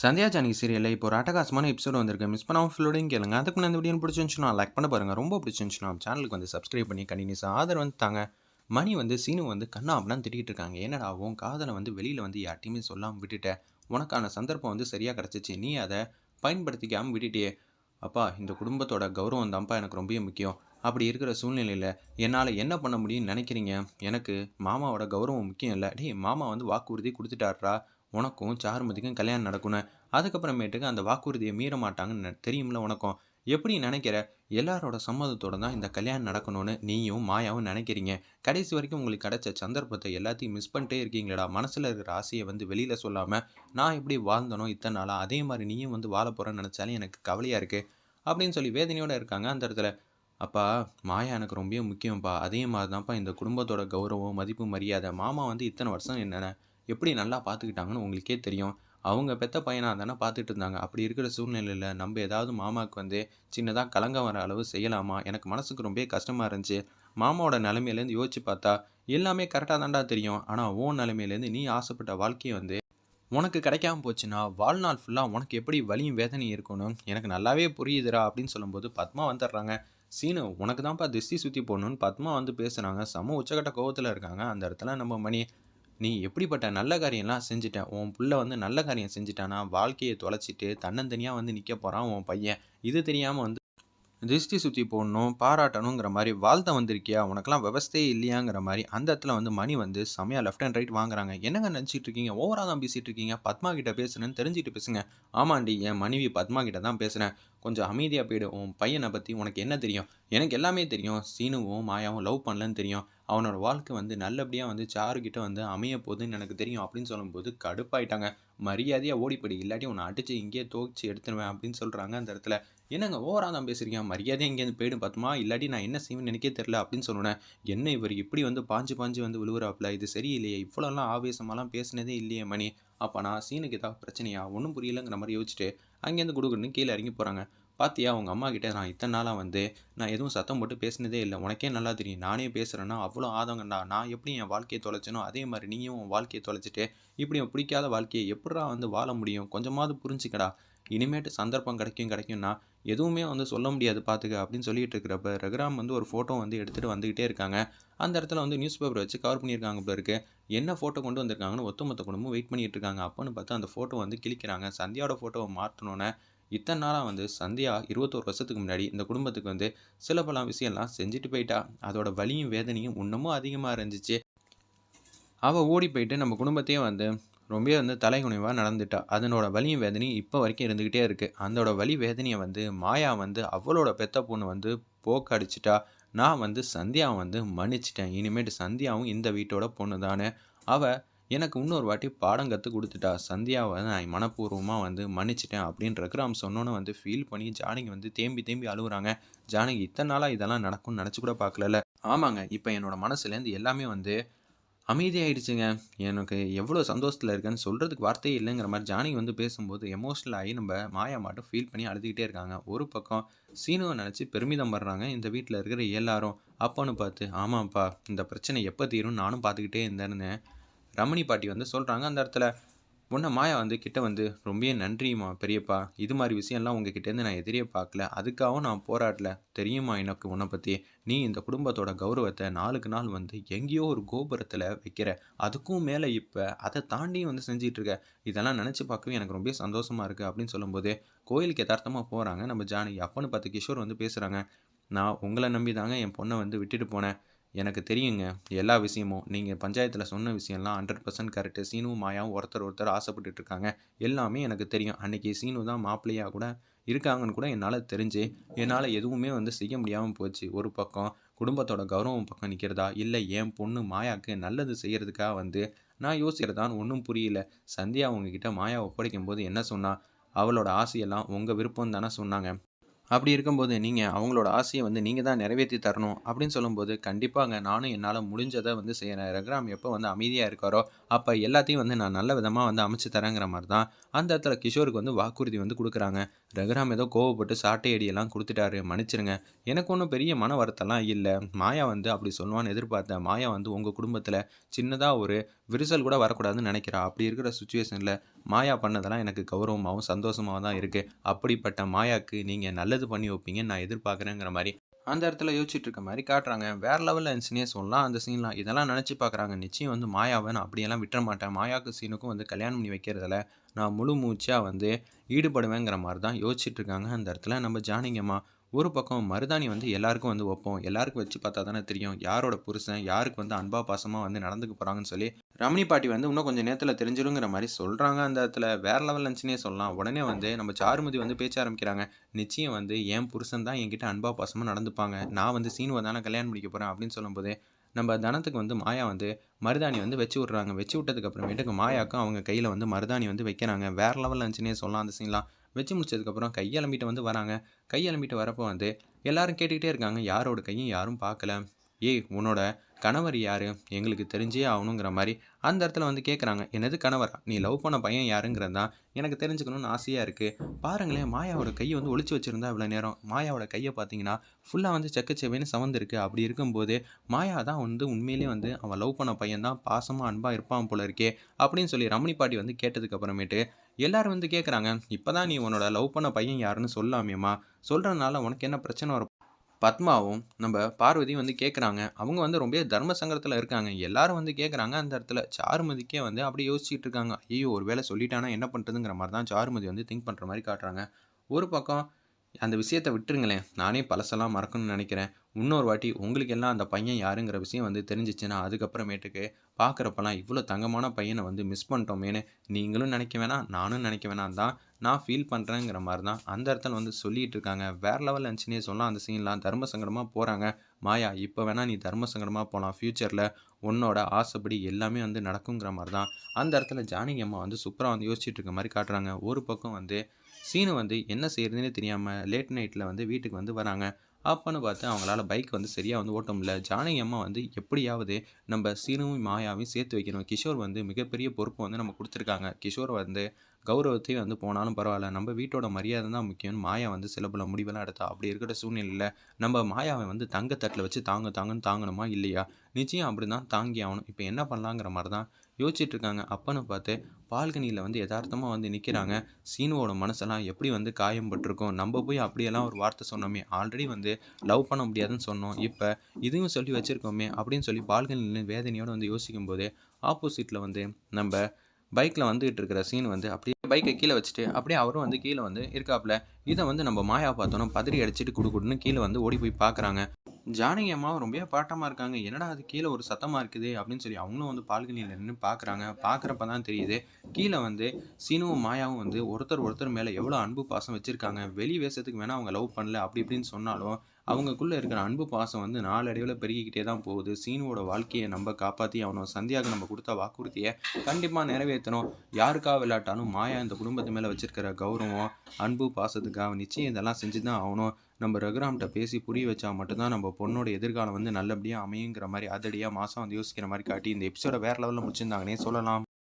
Sandhya Johnny சீரியலில் இப்போ ஒரு அட்டகாசமான எபிசோட் வந்திருக்கு. மிஸ் பண்ணாமல் ஃபுல்லோடையும் கேளுங்க. அதுக்கு நான் இந்த வீடியோ பிடிச்சிருந்துச்சுன்னா லைக் பண்ண பாருங்கள் ரொம்ப பிடிச்சிருந்துச்சுன்னா சேனலுக்கு வந்து சப்ஸ்கிரைப் பண்ணி கண்டினியூஸாக ஆதரவு வந்து தாங்க. மணி வந்து சீனு வந்து கண்ணா அப்படின்னு திட்டிகிட்டு இருக்காங்க. என்னடா காதலை வந்து வெளியில் வந்து யார்ட்டையுமே சொல்லாமல் விட்டுட்டேன் உனக்கான சந்தர்ப்பம் வந்து சரியாக கிடச்சிச்சு. நீ அதை பயன்படுத்திக்காமல் விட்டுட்டியே. அப்பா இந்த குடும்பத்தோட கௌரவம் தான்ப்பா எனக்கு ரொம்ப முக்கியம். அப்படி இருக்கிற சூழ்நிலையில் என்னால் என்ன பண்ண முடியும்னு நினைக்கிறீங்க? எனக்கு மாமாவோட கௌரவம் முக்கியம் இல்லை. டேய் மாமா வந்து வாக்குறுதி கொடுத்துட்டாரா உனக்கும் சாருமதிக்கும் கல்யாணம் நடக்கணும் அதுக்கப்புறமேட்டுக்கு அந்த வாக்குறுதியை மீற மாட்டாங்கன்னு தெரியும்ல உனக்கும். எப்படி நினைக்கிற? எல்லாரோட சம்மதத்தோட தான் இந்த கல்யாணம் நடக்கணும்னு நீயும் மாயாவும் நினைக்கிறீங்க. கடைசி வரைக்கும் உங்களுக்கு கிடைச்ச சந்தர்ப்பத்தை எல்லாத்தையும் மிஸ் பண்ணிட்டே இருக்கீங்களடா. மனசில் இருக்கிற ஆசையை வந்து வெளியில் சொல்லாமல் நான் எப்படி வாழ்ந்தனோ இத்தனை நாளாக அதே மாதிரி நீயும் வந்து வாழ போகிறேன்னு நினச்சாலே எனக்கு கவலையாக இருக்குது அப்படின்னு சொல்லி வேதனையோடு இருக்காங்க அந்த இடத்துல. அப்பா மாயா எனக்கு ரொம்ப முக்கியம்ப்பா அதே மாதிரி தான்ப்பா இந்த குடும்பத்தோட கௌரவம் மதிப்பு மரியாதை. மாமா வந்து இத்தனை வருஷம் என்னென்ன எப்படி நல்லா பார்த்துக்கிட்டாங்கன்னு உங்களுக்கே தெரியும். அவங்க பெத்த பையனாக தானே பார்த்துட்டு இருந்தாங்க அப்படி இருக்கிற சூழ்நிலையில் நம்ம ஏதாவது மாமாவுக்கு வந்து சின்னதாக கலங்கம் வர அளவு செய்யலாமா? எனக்கு மனசுக்கு ரொம்ப கஷ்டமாக இருந்துச்சு. மாமாவோட நிலைமையிலேருந்து யோசிச்சு பார்த்தா எல்லாமே கரெக்டாக தான்டா தெரியும். ஆனால் ஓன் நிலைமையிலேருந்து நீ ஆசைப்பட்ட வாழ்க்கையை வந்து உனக்கு கிடைக்காம போச்சுன்னா வாழ்நாள் ஃபுல்லாக உனக்கு எப்படி வலியும் வேதனையும் இருக்கணும் எனக்கு நல்லாவே புரியுதுடா அப்படின்னு சொல்லும்போது பத்மா வந்துடுறாங்க. சீனு உனக்கு தான்ப்பா திஸ்தி சுற்றி போடணும்னு பத்மா வந்து பேசுகிறாங்க செம உச்சக்கட்ட கோவத்தில் இருக்காங்க. அந்த இடத்துல நம்ம மணி நீ எப்படிப்பட்ட நல்ல காரியம்லாம் செஞ்சுட்ட? உன் பிள்ளை வந்து நல்ல காரியம் செஞ்சுட்டானா? வாழ்க்கையை தொலைச்சிட்டு தன்னந்தனியாக வந்து நிற்க போகிறான் உன் பையன். இது தெரியாமல் வந்து திருஷ்டி சுற்றி போடணும் பாராட்டணுங்கிற மாதிரி வாழ்த்த வந்திருக்கியா? உனக்கெல்லாம் விவஸ்தையே இல்லையாங்கிற மாதிரி அந்த இடத்துல வந்து மணி வந்து செமையா லெஃப்ட் அண்ட் ரைட் வாங்குறாங்க. என்னங்க நினச்சிட்டு இருக்கீங்க? ஓவராக தான் பேசிகிட்டு இருக்கீங்க. பத்மா கிட்ட பேசுனேன்னு தெரிஞ்சுட்டு பேசுங்க. ஆமாண்டி என் மனைவி பத்மா கிட்ட தான் பேசுகிறேன் கொஞ்சம் அமைதியாக போயிடு. உன் பையனை பற்றி உனக்கு என்ன தெரியும்? எனக்கு எல்லாமே தெரியும். சீனுவும் மாயாவும் லவ் பண்ணலன்னு தெரியும். அவனோட வாழ்க்கை வந்து நல்லபடியாக வந்து சாருக்கிட்ட வந்து அமைய போகுதுன்னு எனக்கு தெரியும் அப்படின்னு சொல்லும்போது கடுப்பாயிட்டாங்க. மரியாதையாக ஓடிப்படி. இல்லாட்டி உன்னை அடித்து இங்கேயே தோச்சி எடுத்துருவேன் அப்படின்னு சொல்கிறாங்க அந்த இடத்துல. என்னங்க ஓவரா தான் பேசுறீங்க? மரியாதையாக இங்கேருந்து போயிடும் பார்த்துமா இல்லாட்டி நான் என்ன செய்வேன்னு நினைக்கே தெரில அப்படின்னு சொன்னேன் என்ன இவர் இப்படி வந்து பாஞ்சு பாஞ்சு வந்து விழுவுறாப்புல இது சரியில்லையே. இவ்வளோலாம் ஆவேசமாலாம் பேசினதே இல்லையே மணி. அப்போ நான் சீனுக்கு ஏதாவது பிரச்சனையா? ஒன்றும் புரியலங்கிற மாதிரி யோசிச்சுட்டு அங்கேருந்து கொடுக்குறேன்னு கீழே இறங்கி போகிறாங்க பாத்தியா உங்கள் அம்மா கிட்டே நான் இத்தனை நாளாக வந்து நான் எதுவும் சத்தம் போட்டு பேசினதே இல்லை. உனக்கே நல்லா தெரியும். நானே பேசுகிறேன்னா அவ்வளோ ஆதங்கண்டா நான் எப்படி என் வாழ்க்கையை தொலைச்சனோ அதே மாதிரி நீயும் உன் வாழ்க்கையை தொலைச்சிட்டு இப்படி பிடிக்காத வாழ்க்கையை எப்படா வந்து வாழ முடியும்? கொஞ்சமாவது புரிஞ்சுக்கடா. இனிமேட்டு சந்தர்ப்பம் கிடைக்கும் கிடைக்கும்னா எதுவுமே வந்து சொல்ல முடியாது பார்த்துக்க அப்படின்னு சொல்லிட்டு இருக்கிறப்ப ரகுராம் வந்து ஒரு ஃபோட்டோ வந்து எடுத்துகிட்டு வந்துக்கிட்டே இருக்காங்க. அந்த இடத்துல வந்து நியூஸ் பேப்பர் வச்சு கவர் பண்ணியிருக்காங்க இப்போ இருக்குது என்ன ஃபோட்டோ கொண்டு வந்திருக்காங்கன்னு ஒட்டுமொத்த குடும்பம் வெயிட் பண்ணிட்டு இருக்காங்க. அப்போன்னு பார்த்து அந்த ஃபோட்டோ வந்து கிழிக்கிறாங்க. சந்தியாவோட ஃபோட்டோவை மாற்றினோன்னே இத்தனை நாளாக வந்து சந்தியா இருபத்தோரு வருஷத்துக்கு முன்னாடி இந்த குடும்பத்துக்கு வந்து சில பல விஷயம்லாம் செஞ்சுட்டு போயிட்டா. அதோட வலியும் வேதனையும் இன்னமும் அதிகமாக இருந்துச்சு. அவள் ஓடி போயிட்டு நம்ம குடும்பத்தையே வந்து ரொம்ப வந்து தலைகுனிவாக நடந்துட்டா. அதனோட வலியும் வேதனையும் இப்போ வரைக்கும் இருந்துக்கிட்டே இருக்குது அதோட வலி வேதனையை வந்து மாயா வந்து அவளோட பெத்த பொண்ணு வந்து போக்கடிச்சிட்டா. நான் வந்து சந்தியாவை வந்து மன்னிச்சிட்டேன். இனிமேட்டு சந்தியாவும் இந்த வீட்டோட பொண்ணு தானே. அவள் எனக்கு இன்னொரு வாட்டி பாடம் கற்றுக் கொடுத்துட்டா. சந்தியாவை நான் மனப்பூர்வமாக வந்து மன்னிச்சிட்டேன் அப்படின்னு ரகுராம் சொன்னோன்னு வந்து ஃபீல் பண்ணி ஜானகி வந்து தேம்பி தேம்பி அழுகுறாங்க. ஜானகி இத்தனை நாளாக இதெல்லாம் நடக்கும்னு நினச்சி கூட பார்க்கல ஆமாங்க இப்போ என்னோட மனசுலேருந்து எல்லாமே வந்து அமைதியாயிடுச்சுங்க. எனக்கு எவ்வளோ சந்தோஷத்தில் இருக்கேன்னு சொல்கிறதுக்கு வார்த்தையே இல்லைங்கிற மாதிரி ஜானி வந்து பேசும்போது எமோஷ்னல் ஆகி நம்ம மாயா மட்டும் ஃபீல் பண்ணி அழுதுகிட்டே இருக்காங்க. ஒரு பக்கம் சீனுவை நினச்சி பெருமிதம் படுறாங்க. இந்த வீட்டில் இருக்கிற எல்லாரும் அப்போன்னு பார்த்து ஆமாப்பா இந்த பிரச்சனை எப்போ தீரும் நானும் பார்த்துக்கிட்டே இருந்தேன்னு ரமணி பாட்டி வந்து சொல்கிறாங்க அந்த இடத்துல உன்னை மாயா வந்து கிட்ட வந்து ரொம்பவே நன்றியுமா பெரியப்பா. இது மாதிரி விஷயம்லாம் உங்ககிட்டேருந்து நான் எதிரியே பார்க்கல அதுக்காகவும் நான் போராடல. தெரியுமா எனக்கு உன்னை பற்றி நீ இந்த குடும்பத்தோட கௌரவத்தை நாளுக்கு நாள் வந்து எங்கேயோ ஒரு கோபுரத்தில் வைக்கிற. அதுக்கும் மேலே இப்போ அதை தாண்டியும் வந்து செஞ்சிகிட்ருக்க இதெல்லாம் நினச்சி பார்க்கவே எனக்கு ரொம்ப சந்தோஷமாக இருக்குது அப்படின்னு சொல்லும்போது கோயிலுக்கு யதார்த்தமாக போகிறாங்க நம்ம ஜானகி அப்பன்னு பார்த்து கிஷோர் வந்து பேசுகிறாங்க நான் உங்களை நம்பி தாங்க என் பொண்ணை வந்து விட்டுட்டு போனேன். எனக்கு தெரியுங்க எல்லா விஷயமும். நீங்கள் பஞ்சாயத்தில் சொன்ன விஷயம்லாம் ஹண்ட்ரட் பர்சன்ட் கரெக்டு சீனுவும் மாயாவும் ஒருத்தர் ஒருத்தர் ஆசைப்பட்டுட்டு இருக்காங்க. எல்லாமே எனக்கு தெரியும். அன்றைக்கி சீனு தான் மாப்பிள்ளையாக கூட இருக்காங்கன்னு கூட என்னால் தெரிஞ்சு என்னால் எதுவுமே வந்து செய்ய முடியாமல் போச்சு. ஒரு பக்கம் குடும்பத்தோட கௌரவம் பக்கம் நிற்கிறதா இல்லை என் பொண்ணு மாயாவுக்கு நல்லது செய்கிறதுக்காக வந்து நான் யோசிக்கிறதான்னு ஒன்றும் புரியல. சந்தியா உங்ககிட்ட மாயா ஒப்படைக்கும் போது என்ன சொன்னால் அவளோட ஆசையெல்லாம் உங்கள் விருப்பம் தானே சொன்னாங்க. அப்படி இருக்கும்போது நீங்கள் அவங்களோட ஆசையை வந்து நீங்கள் தான் நிறைவேற்றி தரணும் அப்படின்னு சொல்லும்போது கண்டிப்பாங்க நானும் என்னால் முடிஞ்சதை வந்து செய்கிறேன் ரகுராம் எப்போ வந்து அமைதியாக இருக்காரோ அப்போ எல்லாத்தையும் வந்து நான் நல்ல விதமாக வந்து அமைச்சு தரேங்கிற மாதிரி தான் அந்த இடத்துல கிஷோருக்கு வந்து வாக்குறுதி வந்து கொடுக்குறாங்க. ரகுராம் ஏதோ கோவப்பட்டு சாட்டை அடியெல்லாம் கொடுத்துட்டாரு மன்னிச்சிருங்க. எனக்கு ஒன்றும் பெரிய மன வருத்தம்லாம் இல்லை. மாயா வந்து அப்படி சொல்லுவான்னு எதிர்பார்த்தேன். மாயா வந்து உங்கள் குடும்பத்தில் சின்னதாக ஒரு விரிசல் கூட வரக்கூடாதுன்னு நினைக்கிறா. அப்படி இருக்கிற சுச்சுவேஷனில் மாயா பண்ணதெல்லாம் எனக்கு கௌரவமாகவும் சந்தோஷமாகவும் தான் இருக்குது அப்படிப்பட்ட மாயாவுக்கு நீங்கள் நல்லது பண்ணி வைப்பீங்கன்னு நான் எதிர்பார்க்குறேங்கிற மாதிரி அந்த இடத்துல யோசிச்சுட்டு இருக்க மாதிரி காட்டுறாங்க. வேற லெவலில் சீனே சொல்லலாம் அந்த சீன்லாம். இதெல்லாம் நினச்சி பார்க்குறாங்க. நிச்சயம் வந்து மாயாவை நான் அப்படியெல்லாம் விட்டுற மாட்டேன். மாயாவுக்கும் சீனுக்கும் வந்து கல்யாணம் பண்ணி வைக்கிறதுல நான் முழு மூச்சாக வந்து ஈடுபடுவேங்கிற மாதிரி தான் யோசிச்சுட்டு இருக்காங்க அந்த இடத்துல நம்ம ஜானிங்கம்மா ஒரு பக்கம் மருதாணி வந்து எல்லாருக்கும் வந்து வைப்போம். எல்லாருக்கும் வச்சு பார்த்தா தானே தெரியும். யாரோட புருஷன், யாருக்கு வந்து அன்பா, பாசமா வந்து நடந்துக்க போறாங்கன்னு சொல்லி, ரமணி பாட்டி வந்து இன்னும் கொஞ்சம் நேரத்தில் தெரிஞ்சிருங்கிற மாதிரி சொல்றாங்க அந்த இடத்துல. வேற லெவல் இருந்துச்சுன்னே சொல்லலாம். உடனே வந்து நம்ம சாருமதி வந்து பேச்ச ஆரம்பிக்கிறாங்க. நிச்சயம் வந்து என் புருஷன் தான் என்கிட்ட அன்பா, பாசமா நடந்துப்பாங்க. நான் வந்து சீனுவை தானே கல்யாணம் பண்ணிக்க போறேன் அப்படின்னு சொல்லும்போது, நம்ம தனத்துக்கு வந்து மாயா வந்து மருதாணி வந்து வச்சு விட்றாங்க. வச்சு விட்டதுக்கு அப்புறமேட்டுக்கு மாயாக்கும் அவங்க கையில் வந்து மருதாணி வந்து வைக்கிறாங்க. வேற லெவலில் இருந்துச்சுன்னே சொல்லலாம் அந்த சீன்லாம். வச்சு முடிச்சதுக்கப்புறம் கையளம்பிட்டு வந்து வராங்க. கையளம்பிட்டு வரப்போ வந்து எல்லாரும் கேட்டுக்கிட்டே இருக்காங்க. யாரோட கையும் யாரும் பார்க்கல. "ஏய் உன்னோட கணவர் யார் எங்களுக்கு தெரிஞ்சே ஆகணுங்கிற" மாதிரி அந்த இடத்துல வந்து கேட்குறாங்க. "என்னது கணவரா? நீ லவ் பண்ண பையன் யாருங்கிறது தான் எனக்கு தெரிஞ்சுக்கணும்னு ஆசையாக இருக்குது பாருங்களேன் மாயாவோட கையை வந்து ஒழிச்சு வச்சிருந்தா இவ்வளோ நேரம். மாயாவோட கையை பார்த்தீங்கன்னா, ஃபுல்லாக வந்து செக்கச்செவேன்னு சவந்திருக்கு அப்படி இருக்கும்போது, மாயா தான் வந்து உண்மையிலே வந்து அவன் லவ் பண்ண பையன் தான். பாசமாக அன்பாக இருப்பான் போல இருக்கே! அப்படின்னு சொல்லி ரமணி பாட்டி வந்து கேட்டதுக்கு அப்புறமேட்டு, எல்லாரும் வந்து கேட்குறாங்க. இப்போ தான் நீ உன்னோட லவ் பண்ண பையன் யாருன்னு சொல்லாமியம்மா சொல்கிறனால உனக்கு என்ன பிரச்சனை வரும் பத்மாவும், நம்ம பார்வதியும் வந்து கேட்குறாங்க. அவங்க வந்து ரொம்பவே தர்ம சங்கரத்தில் இருக்காங்க. எல்லாரும் வந்து கேட்குறாங்க அந்த இடத்துல. சாருமதிக்கே வந்து அப்படியே யோசிச்சுட்டு இருக்காங்க. ஐயோ ஒரு வேளை சொல்லிட்டானா என்ன பண்ணுறதுங்கிற மாதிரி தான் சாருமதி வந்து திங்க் பண்ணுற மாதிரி காட்டுறாங்க. ஒரு பக்கம் அந்த விஷயத்த விட்டுருங்களேன். நானே பழசெல்லாம் மறக்கணும்னு நினைக்கிறேன் இன்னொரு வாட்டி உங்களுக்கு எல்லாம் அந்த பையன் யாருங்கிற விஷயம் வந்து தெரிஞ்சிச்சுன்னா அதுக்கப்புறமேட்டுக்கு பார்க்குறப்பெல்லாம் இவ்வளோ தங்கமான பையனை வந்து மிஸ் பண்ணிட்டோமேன்னு நீங்களும் நினைக்க வேணாம், நானும் நினைக்க வேணாம் தான் நான் ஃபீல் பண்ணுறேங்கிற மாதிரி தான் அந்த இடத்துல வந்து சொல்லிகிட்டு இருக்காங்க. வேற லெவல் இருந்துச்சுன்னே சொல்லலாம் அந்த சீன்லாம். தர்ம சங்கடமாக போகிறாங்க மாயா இப்போ வேணால் நீ தர்ம சங்கடமாக போகலாம் ஃப்யூச்சரில் உன்னோட ஆசைப்படி எல்லாமே வந்து நடக்குங்கிற மாதிரி தான் அந்த இடத்துல ஜானகி அம்மா வந்து சூப்பராக வந்து யோசிச்சுட்டு இருக்க மாதிரி காட்டுறாங்க. ஒரு பக்கம் வந்து சீனு வந்து என்ன செய்றதுன்னே தெரியாம லேட் நைட்ல வந்து வீட்டுக்கு வந்து வராங்க. அப்பன்னு பார்த்து அவங்களால பைக் வந்து சரியா வந்து ஓட்ட முடியல. ஜானகி அம்மா வந்து எப்படியாவது நம்ம சீனுவும், மாயாவையும் சேர்த்து வைக்கணும். கிஷோர் வந்து மிகப்பெரிய பொறுப்பு வந்து நமக்கு கொடுத்துருக்காங்க கிஷோர் வந்து கௌரவத்தையும் வந்து போனாலும் பரவாயில்ல நம்ம வீட்டோட மரியாதை தான் முக்கியம்னு மாயா வந்து சில பல முடிவெல்லாம் எடுத்தா. அப்படி இருக்கிற சூழ்நிலையில் நம்ம மாயாவை வந்து தங்க தட்டில் வச்சு தாங்க தாங்கன்னு தாங்கணுமா? இல்லையா? நிச்சயம் அப்படிதான் தாங்கி ஆகணும். இப்போ என்ன பண்ணலாங்கிற மாதிரி தான் யோசிச்சுட்டு இருக்காங்க. அப்பன்னு பார்த்து பால்கனியில் வந்து யதார்த்தமாக வந்து நிற்கிறாங்க சீனுவோட மனசெல்லாம் எப்படி வந்து காயம்பட்டிருக்கும் நம்ம போய் அப்படியெல்லாம் ஒரு வார்த்தை சொன்னோமே! ஆல்ரெடி வந்து லவ் பண்ண முடியாதுன்னு சொன்னோம். இப்போ இதையும் சொல்லி வச்சிருக்கோமே! அப்படின்னு சொல்லி பால்கனியில் வேதனையோடு வந்து யோசிக்கும்போது, ஆப்போசிட்டில் வந்து நம்ம பைக்கில் வந்துகிட்டு இருக்கிற சீன் வந்து அப்படியே பைக்கை கீழே வச்சுட்டு, அப்படியே அவரும் வந்து கீழே வந்து இருக்காப்ல. இதை வந்து நம்ம மாயா பார்த்தோன்னா பதறி அடிச்சுட்டு குடுகுடுன்னு கீழே வந்து ஓடி போய் பார்க்குறாங்க. ஜானகி அம்மாவும் ரொம்ப பாட்டமாக இருக்காங்க. என்னடா அது கீழே ஒரு சத்தமாக இருக்குது அப்படின்னு சொல்லி அவங்களும் வந்து பால்கனியில் நின்று பார்க்குறாங்க. பார்க்குறப்ப தான் தெரியுது. கீழே வந்து சீனுவும், மாயாவும் வந்து ஒருத்தர் ஒருத்தர் மேலே எவ்வளோ அன்பு, பாசம் வச்சுருக்காங்க வெளி வேஷத்துக்கு வேணால் அவங்க லவ் பண்ணல அப்படி இப்படின்னு சொன்னாலும், அவங்கக்குள்ள இருக்கிற அன்பு, பாசம் வந்து நாளடைவில் பெருகிக்கிட்டே தான் போகுது. சீனுவோட வாழ்க்கையை நம்ம காப்பாற்றி அவனோட சந்தியாவுக்கு நம்ம கொடுத்த வாக்குறுதியை கண்டிப்பாக நிறைவேற்றணும் யாருக்காக விளையாட்டாலும் மாயா இந்த குடும்பத்து மேலே வச்சிருக்கிற கௌரவம், அன்பு, பாசத்துக்காக நிச்சயம் இதெல்லாம் செஞ்சு தான் ஆகணும் நம்ம ரகுராம்கிட்ட பேசி புரிய வச்சா மட்டும்தான் நம்ம பொண்ணோட எதிர்காலம் வந்து நல்லபடியாக அமையுங்கிற மாதிரி அதடியாக மாதம் வந்து யோசிக்கிற மாதிரி காட்டி, இந்த எபிசோட வேறு லெவலில் முடிச்சிருந்தாங்கன்னே சொல்லலாம்.